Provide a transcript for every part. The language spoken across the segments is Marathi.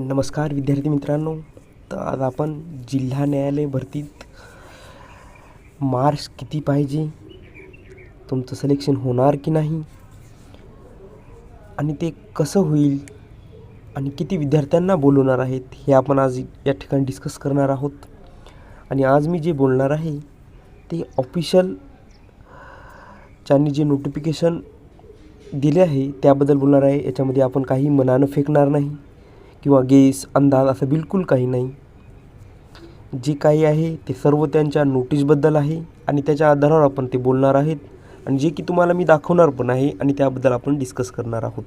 नमस्कार विद्यार्थी मित्रांनो. तर आज आपण जिल्हा न्यायालय भरतीत मार्क्स किती पाहिजे? तुमचं सिलेक्शन होणार की नाही? आणि ते कसं होईल? आणि किती विद्यार्थ्यांना बोलवणार आहेत? हे आपण आज या ठिकाणी डिस्कस करणार आहोत. आणि आज मी जे बोलणार आहे ते ऑफिशियल ज्यांनी जे नोटिफिकेशन दिले आहे त्याबद्दल बोलणार आहे. याच्यामध्ये आपण काही मनानं फेकणार नाही. किंवा गेस अंदाज असं बिलकुल काही नाही. जे काही आहे ते सर्व त्यांच्या नोटीसबद्दल आहे आणि त्याच्या आधारावर आपण ते बोलणार आहेत आणि जे की तुम्हाला मी दाखवणार पण आहे आणि त्याबद्दल आपण डिस्कस करणार आहोत.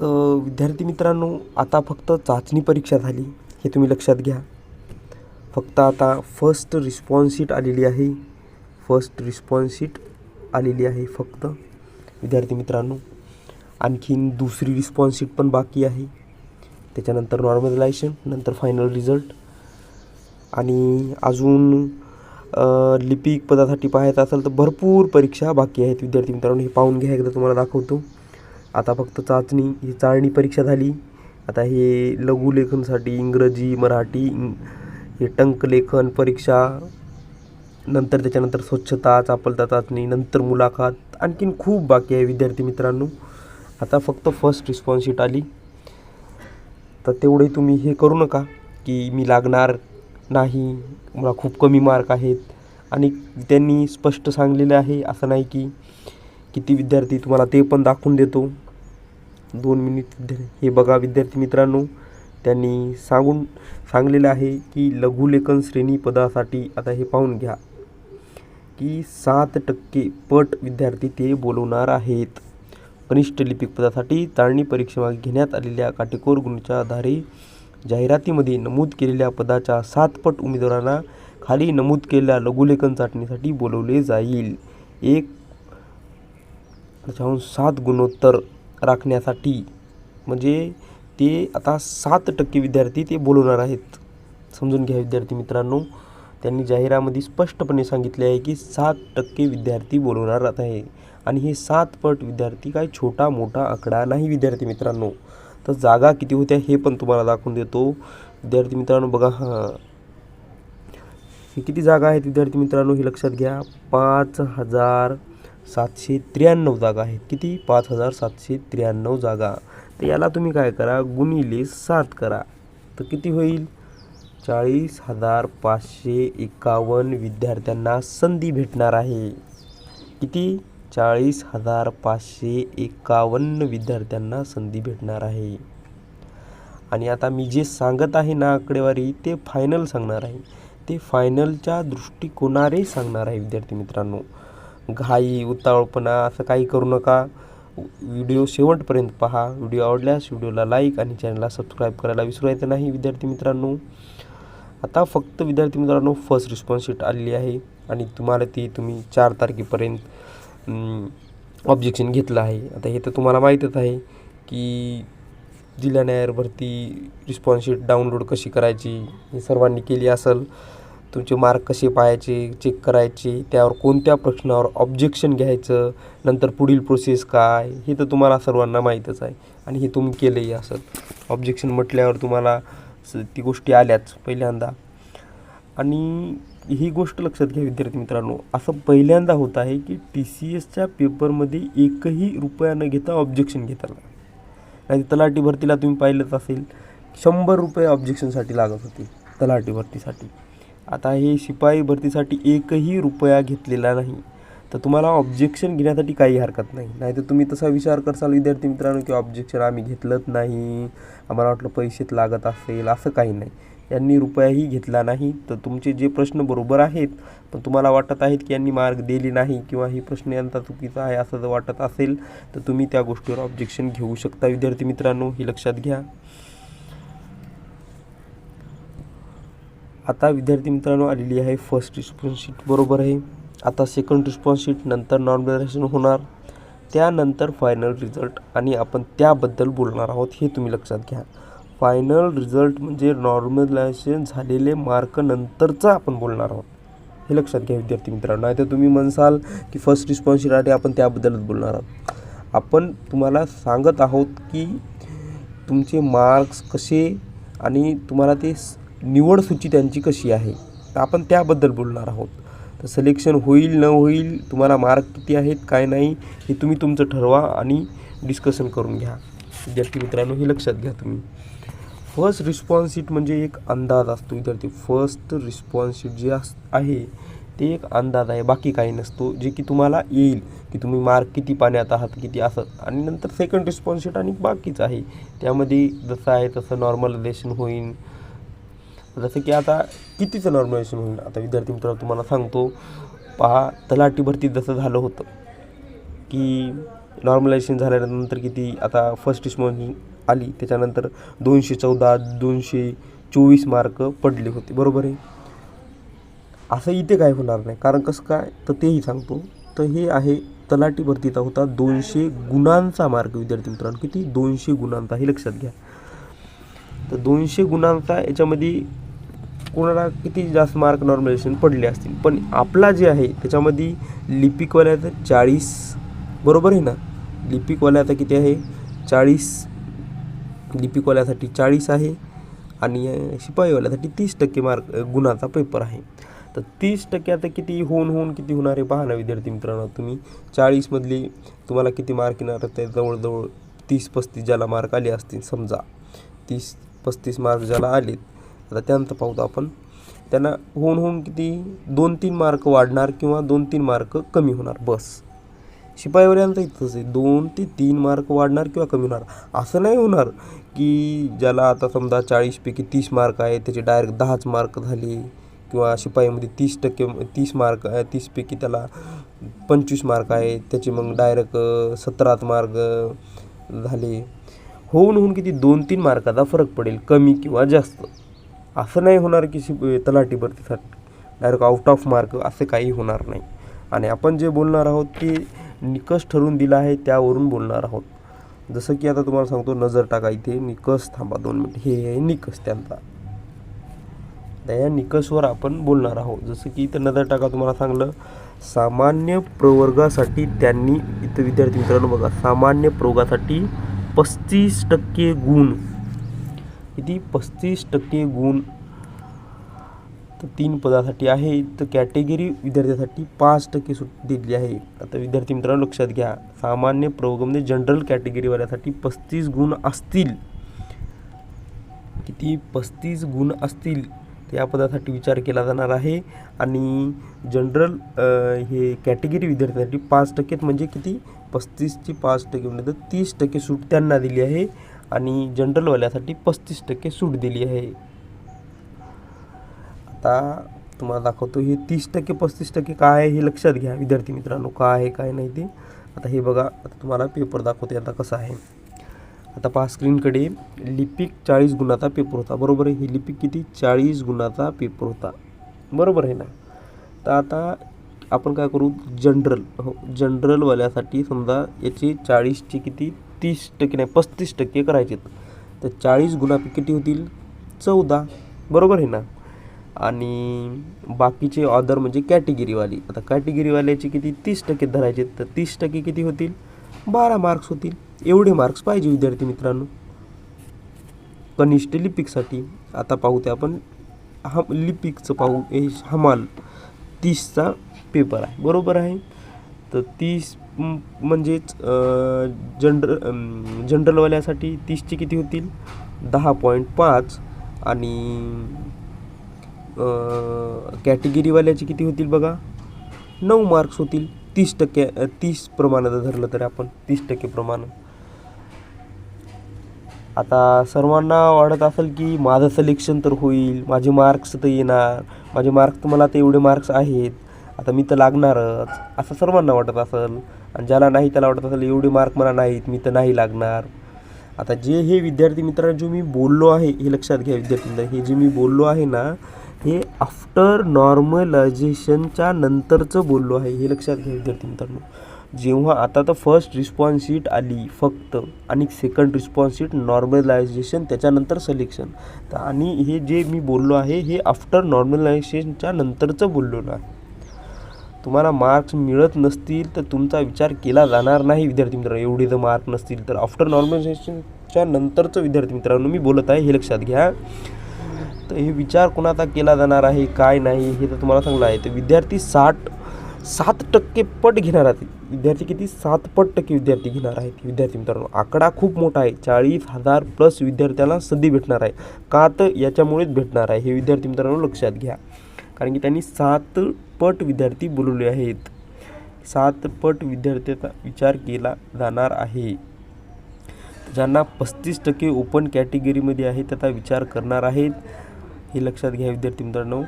तर विद्यार्थी मित्रांनो आता फक्त चाचणी परीक्षा झाली हे तुम्ही लक्षात घ्या. फक्त आता फर्स्ट रिस्पॉन्स शीट आलेली आहे. फर्स्ट रिस्पॉन्स शीट आलेली आहे फक्त. विद्यार्थी मित्रांनो आणखीन दुसरी रिस्पॉन्स शीट पण बाकी आहे. त्याच्यानंतर नॉर्मलायझेशन नंतर फायनल रिझल्ट आणि अजून लिपिक पदासाठी पाहायचं असेल तर भरपूर परीक्षा बाकी आहेत विद्यार्थी मित्रांनो. हे पाहून घ्या एकदा तुम्हाला दाखवतो. आता फक्त चाचणी ही चाळणी परीक्षा झाली. आता हे लघुलेखनसाठी इंग्रजी मराठी हे टंकलेखन परीक्षा नंतर त्याच्यानंतर स्वच्छता चापलता चाचणी नंतर मुलाखत आणखीन खूप बाकी आहे विद्यार्थी मित्रांनो. आता फक्त फर्स्ट रिस्पॉन्स शीट आली. तर तेवढे तुम्ही हे करू नका की मी लागणार नाही मला खूप कमी मार्क आहेत. आणि त्यांनी स्पष्ट सांगलेलं आहे असं नाही की किती विद्यार्थी तुम्हाला ते पण दाखवून देतो. दोन मिनिट हे बघा विद्यार्थी मित्रांनो त्यांनी सांगून सांगलेलं आहे की लघुलेखन श्रेणी पदासाठी आता हे पाहून घ्या. की सात टक्के पट विद्यार्थी ते बोलवणार आहेत. कनिष्ठ लिपिक पदासाठी चाळणी घेण्यात आलेल्या काटेकोर गुणच्या आधारे जाहिरातीमध्ये नमूद केलेल्या पदाच्या सात पट उमेदवारांना खाली नमूद केलेल्या लघुलेखन चाचणीसाठी बोलवले जाईल. एक त्याच्याहून सात गुणोत्तर राखण्यासाठी. म्हणजे ते आता सात टक्के विद्यार्थी ते बोलवणार आहेत. समजून घ्या विद्यार्थी मित्रांनो. त्यांनी जाहिरामध्ये स्पष्टपणे सांगितले आहे की सात टक्के विद्यार्थी बोलवणार आहे आणि हे सात पट विद्यार्थी काय छोटा मोठा आकडा नाही विद्यार्थी मित्रांनो. तर जागा किती होत्या हे पण तुम्हाला दाखवून देतो. विद्यार्थी मित्रांनो बघा हां. हे किती जागा आहेत विद्यार्थी मित्रांनो हे लक्षात घ्या. पाच हजार सातशे त्र्याण्णव जागा आहेत. किती? पाच हजार सातशे त्र्याण्णव जागा. तर याला तुम्ही काय करा? गुणिले सात करा. तर किती होईल? चाळीस हजार पाचशे एकावन्न विद्यार्थ्यांना संधी भेटणार आहे. किती? चाळीस हजार पाचशे एकावन्न विद्यार्थ्यांना संधी भेटणार आहे. आणि आता मी जे सांगत आहे ना आकडेवारी ते फायनल सांगणार आहे. ते फायनलच्या दृष्टिकोनाने सांगणार आहे विद्यार्थी मित्रांनो. घाई उतावळपणा असं काही करू नका. व्हिडिओ शेवटपर्यंत पहा. व्हिडिओ आवडल्यास व्हिडिओला लाईक आणि चॅनलला सबस्क्राईब करायला विसरायचं नाही विद्यार्थी मित्रांनो. आता फक्त विद्यार्थी मित्रांनो फर्स्ट रिस्पॉन्स शीट आलेली आहे. आणि तुम्हाला ती तुम्ही चार तारखेपर्यंत ऑब्जेक्शन घेतलं आहे. आता हे तर तुम्हाला माहीतच आहे की जिल्हा न्यायालयावरती रिस्पॉन्स शीट डाउनलोड कशी करायची हे सर्वांनी केली असेल. तुमचे मार्क कसे पाहायचे चेक करायचे त्यावर कोणत्या प्रश्नावर ऑब्जेक्शन घ्यायचं नंतर पुढील प्रोसेस काय हे तर तुम्हाला सर्वांना माहीतच आहे. आणि हे तुम्ही केलंही असेल. ऑब्जेक्शन म्हटल्यावर तुम्हाला स- ती गोष्टी आल्याच पहिल्यांदा. आणि ही गोष्ट लक्षात घ्या विद्यार्थी मित्रांनो. असं पहिल्यांदा होत आहे की टी सी एसच्या पेपरमध्ये एकही रुपया न घेता ऑब्जेक्शन घेताना नाही तलाठी भरतीला तुम्ही पाहिलंच असेल शंभर रुपये ऑब्जेक्शनसाठी लागत होते तलाठी भरतीसाठी. आता हे शिपाई भरतीसाठी एकही रुपया घेतलेला नाही. तर तुम्हाला ऑब्जेक्शन घेण्यासाठी काही हरकत नाही. नाही तर तुम्ही तसा विचार करसाल विद्यार्थी मित्रांनो की ऑब्जेक्शन आम्ही घेतलंच नाही आम्हाला वाटलं पैसेच लागत असेल असं काही नाही. यांनी रुपयाही घेतला नाही. तर तुमचे जे प्रश्न बरोबर आहेत पण तुम्हाला वाटत आहेत की यांनी मार्ग दिली नाही किंवा ही प्रश्न यांचा चुकीचा आहे असं जर वाटत असेल तर तुम्ही त्या गोष्टीवर ऑब्जेक्शन घेऊ शकता. विद्यार्थी मित्रांनो हे लक्षात घ्या. आता विद्यार्थी मित्रांनो आलेली आहे फर्स्ट रिस्पॉन्स शीट बरोबर आहे. आता सेकंड रिस्पॉन्स शीट नंतर नॉर्मलायझेशन होणार. त्यानंतर फायनल रिझल्ट आणि आपण त्याबद्दल बोलणार आहोत हे तुम्ही लक्षात घ्या. फायनल रिझल्ट म्हणजे नॉर्मलायझेशन झालेले मार्क नंतरचा आपण बोलणार आहोत. हे लक्षात घ्या विद्यार्थी मित्रांनो. नाही तर तुम्ही म्हणसाल की फर्स्ट रिस्पॉन्सिबिलिटी आपण त्याबद्दलच बोलणार आहोत. आपण तुम्हाला सांगत आहोत की तुमचे मार्क्स कसे आणि तुम्हाला ते निवड सूची त्यांची कशी आहे. तर आपण त्याबद्दल बोलणार आहोत. तर सिलेक्शन होईल न होईल तुम्हाला मार्क किती आहेत काय नाही हे तुम्ही तुमचं ठरवा आणि डिस्कशन करून घ्या. विद्यार्थी मित्रांनो हे लक्षात घ्या तुम्ही. फर्स्ट रिस्पॉन्स शीट म्हणजे एक अंदाज असतो. विद्यार्थी फर्स्ट रिस्पॉन्स शीट जे अस आहे ते एक अंदाज आहे. बाकी काही नसतो. जे की तुम्हाला येईल की तुम्ही मार्क किती पाण्यात आहात किती असं आणि नंतर सेकंड रिस्पॉन्स शीट आणि बाकीच आहे. त्यामध्ये जसं आहे तसं नॉर्मलायझेशन होईल जसं की आता कितीचं नॉर्मलायझेशन होईल? आता विद्यार्थी मित्रांनो तुम्हाला सांगतो. पहा तलाठी भरतीत जसं झालं होतं की नॉर्मलायझेशन झाल्यानंतर किती? आता फर्स्ट रिस्पॉन्स आली. त्याच्यानंतर दोनशे चौदा दोनशे चोवीस मार्क पडले होते. बरोबर आहे? असं इथे काय होणार नाही. कारण कसं काय? तर तेही सांगतो. तर हे आहे तलाठी भरतीचा होता दोनशे गुणांचा मार्क विद्यार्थी मित्रांनो. किती? दोनशे गुणांचा. हे लक्षात घ्या. तर दोनशे गुणांचा याच्यामध्ये कोणाला किती जास्त मार्क नॉर्मलायझेशन पडले असतील? पण आपला जे आहे त्याच्यामध्ये लिपिकवाल्याचं चाळीस. बरोबर आहे ना? लिपिकवाल्याचा किती आहे? चाळीस. लिपिकवाल्यासाठी चाळीस आहे आणि शिपाईवाल्यासाठी तीस टक्के मार्क गुणाचा पेपर आहे. तर तीस टक्के आता किती होऊन होऊन किती होणार आहे पहा ना विद्यार्थी मित्रांनो तुम्ही. चाळीसमधली तुम्हाला किती मार्क येणार ते जवळजवळ तीस पस्तीस ज्याला मार्क आले असतील समजा. तीस पस्तीस मार्क ज्याला आलेत आता त्यांचं पाहतो आपण. त्यांना होऊन होऊन किती दोन तीन मार्क वाढणार किंवा दोन तीन मार्क कमी होणार. बस. शिपाईवाल्यांचं इथंच आहे. दोन ते तीन मार्क वाढणार किंवा कमी होणार? असं नाही होणार की ज्याला आता समजा चाळीसपैकी तीस मार्क आहे त्याचे डायरेक्ट दहाच मार्क झाले किंवा शिपाईमध्ये तीस टक्के तीस मार्क आहे तीसपैकी त्याला पंचवीस मार्क आहे त्याचे मग डायरेक्ट सतराच मार्क झाले. होऊन होऊन किती दोन तीन मार्काचा फरक पडेल कमी किंवा जास्त. असं नाही होणार की शिप तलाठी भरतीसाठी. डायरेक्ट आउट ऑफ मार्क असे काही होणार नाही. आणि आपण जे बोलणार आहोत ते निकष ठरवून दिला आहे त्यावरून बोलणार आहोत. जसं की आता तुम्हाला सांगतो नजर टाका इथे निकष थांबा दोन मिनिट. हे आहे निकष त्यांचा. तर या निकषवर आपण बोलणार आहोत. जसं की इथं नजर टाका तुम्हाला सांगलं सामान्य प्रवर्गासाठी त्यांनी इथं विद्यार्थी मित्रांनो बघा सामान्य प्रवर्गासाठी पस्तीस टक्के गुण. किती? पस्तीस टक्के गुण. तर तीन पदासाठी आहे. तर कॅटेगरी विद्यार्थ्यासाठी पाच टक्के सूट दिली आहे. आता विद्यार्थी मित्रांनो लक्षात घ्या. सामान्य प्रवर्गामध्ये म्हणजे जनरल कॅटेगरीवाल्यासाठी पस्तीस गुण असतील. किती? पस्तीस गुण असतील. त्या पदासाठी विचार केला जाणार आहे. आणि जनरल हे कॅटेगरी विद्यार्थ्यांसाठी पाच टक्केत म्हणजे किती? पस्तीसची पाच टक्के म्हणजे तर तीस टक्के सूट त्यांना दिली आहे. आणि जनरलवाल्यासाठी पस्तीस टक्के सूट दिली आहे. आता तुम्हाला दाखवतो हे तीस टक्के पस्तीस टक्के काय आहे हे लक्षात घ्या. विद्यार्थी मित्रांनो काय आहे काय नाही ते. आता हे बघा आता तुम्हाला पेपर दाखवते आता कसं आहे. आता पहा स्क्रीनकडे लिपिक चाळीस गुणाचा पेपर होता. बरोबर आहे? ही लिपिक किती? चाळीस गुणाचा पेपर होता. बरोबर आहे ना? तर आता आपण काय करू? जनरल हो जनरलवाल्यासाठी समजा याचे चाळीसचे किती? तीस टक्के नाही पस्तीस टक्के करायचे तर चाळीस गुणापैकी किती होतील? चौदा. बरोबर आहे ना? आणि बाकीचे ऑदर म्हणजे कॅटेगरीवाली आता कॅटेगरीवाल्याचे किती? तीस टक्के धरायचे. तर तीस टक्के किती होतील? बारा मार्क्स होतील. एवढे मार्क्स पाहिजे विद्यार्थी मित्रांनो. कनिष्ठ लिपिकसाठी. आता पाहू ते आपण. हम लिपिकचं पाहू. हे हमाल तीसचा पेपर आहे. बरोबर आहे? तर तीस म्हणजेच जनरल जनरलवाल्यासाठी तीसचे किती होतील? दहा पॉईंट पाच. आणि कॅटेगरीवाल्याचे किती होतील बघा? नऊ मार्क्स होतील. तीस टक्के तीस प्रमाणात धरलं तर आपण तीस टक्के प्रमाण. आता सर्वांना वाटत असेल की माझं सिलेक्शन तर होईल माझे मार्क्स तर येणार माझे मार्क्स तर मला तर एवढे मार्क्स आहेत. आता मी तर लागणारच असं सर्वांना वाटत असेल. आणि ज्याला नाही त्याला वाटत असेल एवढे मार्क मला नाहीत मी तर नाही लागणार. आता जे हे विद्यार्थी मित्रांनो जे मी बोललो आहे हे लक्षात घ्या विद्यार्थी हे जे मी बोललो आहे ना हे आफ्टर नॉर्मलायझेशनच्या नंतरचं बोललो आहे हे लक्षात घ्या विद्यार्थी मित्रांनो. जेव्हा आता तर फर्स्ट रिस्पॉन्स शीट आली फक्त आणि सेकंड रिस्पॉन्स शीट नॉर्मलायझेशन त्याच्यानंतर सिलेक्शन तर आणि हे जे मी बोललो आहे हे आफ्टर नॉर्मलायझेशनच्या नंतरचं बोललेलो आहे तुम्हाला मार्क्स मिळत नसतील तर तुमचा विचार केला जाणार नाही विद्यार्थी मित्रांनो. एवढे जर मार्क नसतील तर आफ्टर नॉर्मलायझेशनच्या नंतरचं विद्यार्थी मित्रांनो मी बोलत आहे हे लक्षात घ्या. तर हे विचार कोणाचा केला जाणार आहे काय नाही हे तर तुम्हाला चांगलं आहे. तर विद्यार्थी साठ सात टक्के पट घेणार आहेत. विद्यार्थी किती? सात पट टक्के विद्यार्थी घेणार आहेत. विद्यार्थी मित्रांनो आकडा खूप मोठा आहे. चाळीस हजार प्लस विद्यार्थ्याला संधी भेटणार आहे. का तर याच्यामुळेच भेटणार आहे. हे विद्यार्थी मित्रांनो लक्षात घ्या. कारण की त्यांनी सात पट विद्यार्थी बोलवले आहेत. सात पट विद्यार्थ्याचा विचार केला जाणार आहे. ज्यांना पस्तीस टक्के ओपन कॅटेगरीमध्ये आहे त्याचा विचार करणार आहेत. हे लक्षात घ्या विद्यार्थी मित्रांनो.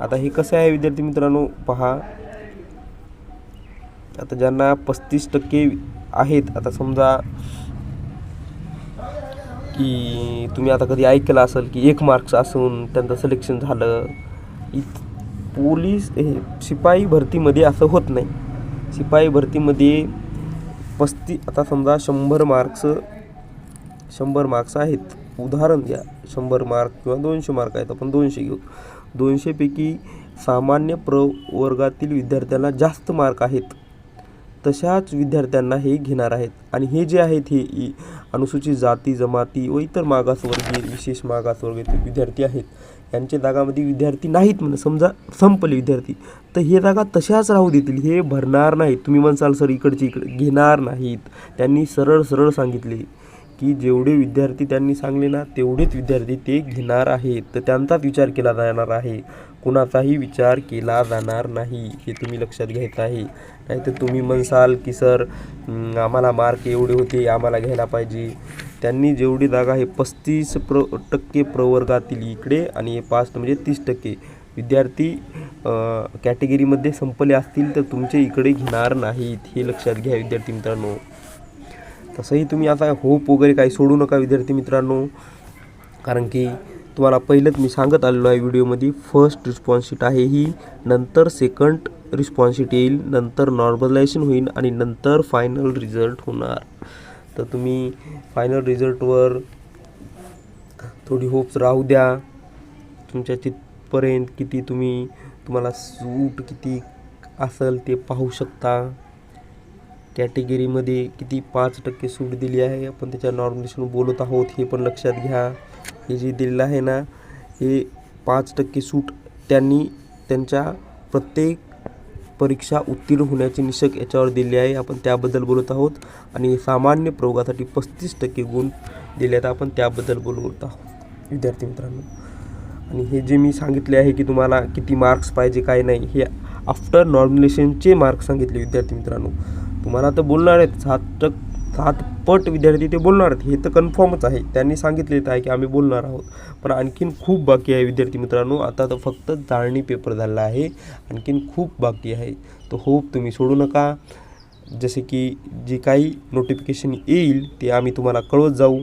आता हे कसं आहे विद्यार्थी मित्रांनो? पहा. आता ज्यांना पस्तीस टक्के आहेत आता समजा की तुम्ही आता कधी ऐकलं असेल की एक मार्क्स असून त्यांचं सिलेक्शन झालं इत पोलीस हे शिपाई भरतीमध्ये असं होत नाही. शिपाई भरतीमध्ये पस्ती आता समजा शंभर मार्क्स शंभर मार्क्स आहेत. उदाहरण द्या. शंभर मार्क किंवा दोनशे मार्क आहेत आपण दोनशे घेऊ. दोनशेपैकी सामान्य प्रवर्गातील विद्यार्थ्यांना जास्त मार्क आहेत. तशाच विद्यार्थ्यांना हे घेणार आहेत. आणि हे जे आहेत हे अनुसूचित जाती जमाती व इतर मागासवर्गीय विशेष मागासवर्गीय विद्यार्थी आहेत. यांच्या जागामध्ये विद्यार्थी नाहीत म्हणजे समजा संपले विद्यार्थी तर हे जागा तशाच राहू देतील. हे भरणार नाहीत. तुम्ही म्हणसाल सर इकडचे इकडे. घेणार नाहीत. त्यांनी सरळ सरळ सांगितले. की जेवढे विद्यार्थी त्यांनी सांगले ना तेवढेच विद्यार्थी ते घेणार आहेत. तर त्यांचाच विचार केला जाणार आहे. कुणाचाही विचार केला जाणार नाही हे तुम्ही लक्षात घ्यायचं आहे. नाही तर तुम्ही म्हणसाल की सर आम्हाला मार्क एवढे होते आम्हाला घ्यायला पाहिजे. त्यांनी जेवढी जागा आहे पस्तीस प्र टक्के प्रवर्गातील इकडे आणि पाच म्हणजे तीस टक्के. विद्यार्थी कॅटेगरीमध्ये संपले असतील तर तुमचे इकडे घेणार नाहीत हे लक्षात घ्या विद्यार्थी मित्रांनो. तसंही तुम्ही आता होप वगैरे काही सोडू नका विद्यार्थी मित्रांनो. कारण की तुम्हाला पहिलंच मी सांगत आलेलो आहे व्हिडिओमध्ये फर्स्ट रिस्पॉन्सिट आहे ही. नंतर सेकंड रिस्पॉन्सिट येईल नंतर नॉर्मलायझेशन होईल आणि नंतर फायनल रिझल्ट होणार. तर तुम्ही फायनल रिझल्टवर थोडी होप्स राहू द्या. तुमच्या तिथपर्यंत किती तुम्ही तुम्हाला सूट किती असेल ते पाहू शकता. कॅटेगरीमध्ये किती पाच टक्के सूट दिली आहे. आपण त्याच्या नॉर्मलेशन बोलत आहोत हे पण लक्षात घ्या. हे जे दिलेलं आहे ना हे पाच टक्के सूट त्यांनी त्यांच्या प्रत्येक परीक्षा उत्तीर्ण होण्याचे निषेक याच्यावर दिले आहे. आपण त्याबद्दल बोलत आहोत आणि सामान्य प्रयोगासाठी पस्तीस टक्के गुण दिले आहेत. आपण त्याबद्दल बोलत आहोत. विद्यार्थी मित्रांनो आणि हे जे मी सांगितले आहे की तुम्हाला किती मार्क्स पाहिजे काय नाही हे आफ्टर नॉर्मलेशनचे मार्क्स सांगितले विद्यार्थी मित्रांनो. तुम्हाला तर बोलणार आहेत. सात टक सात पट विद्यार्थी ते बोलणार आहेत. हे तर कन्फर्मच आहे. त्यांनी सांगितलेलं आहे की आम्ही बोलणार आहोत. पण आणखीन खूप बाकी आहे विद्यार्थी मित्रांनो. आता तर फक्त जाळणी पेपर झाला आहे. आणखीन खूप बाकी आहे. तर होप तुम्ही सोडू नका. जसे की जे काही नोटिफिकेशन येईल ते आम्ही तुम्हाला कळवत जाऊ.